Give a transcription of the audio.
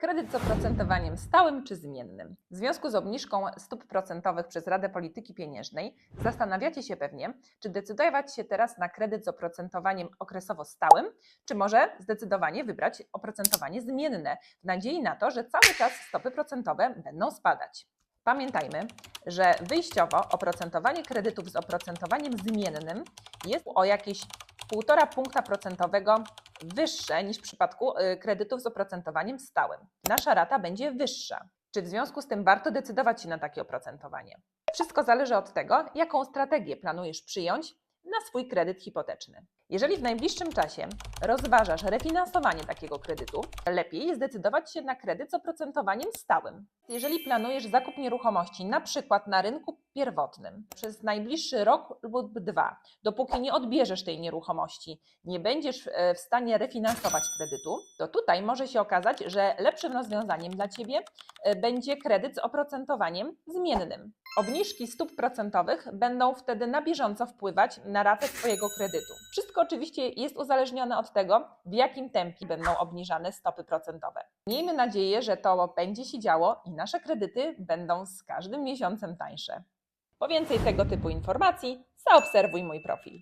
Kredyt z oprocentowaniem stałym czy zmiennym? W związku z obniżką stóp procentowych przez Radę Polityki Pieniężnej zastanawiacie się pewnie, czy decydować się teraz na kredyt z oprocentowaniem okresowo stałym, czy może zdecydowanie wybrać oprocentowanie zmienne, w nadziei na to, że cały czas stopy procentowe będą spadać. Pamiętajmy, że wyjściowo oprocentowanie kredytów z oprocentowaniem zmiennym jest o jakieś 1,5 punkta procentowego wyższe niż w przypadku y, kredytów z oprocentowaniem stałym. Nasza rata będzie wyższa. Czy w związku z tym warto decydować się na takie oprocentowanie? Wszystko zależy od tego, jaką strategię planujesz przyjąć na swój kredyt hipoteczny. Jeżeli w najbliższym czasie rozważasz refinansowanie takiego kredytu, lepiej zdecydować się na kredyt z oprocentowaniem stałym. Jeżeli planujesz zakup nieruchomości, na przykład na rynku pierwotnym, przez najbliższy rok lub dwa, dopóki nie odbierzesz tej nieruchomości, nie będziesz e, w stanie refinansować kredytu, to tutaj może się okazać, że lepszym rozwiązaniem dla Ciebie e, będzie kredyt z oprocentowaniem zmiennym. Obniżki stóp procentowych będą wtedy na bieżąco wpływać na ratę Twojego kredytu. Wszystko oczywiście jest uzależnione od tego, w jakim tempie będą obniżane stopy procentowe. Miejmy nadzieję, że to będzie się działo i nasze kredyty będą z każdym miesiącem tańsze. Po więcej tego typu informacji zaobserwuj mój profil.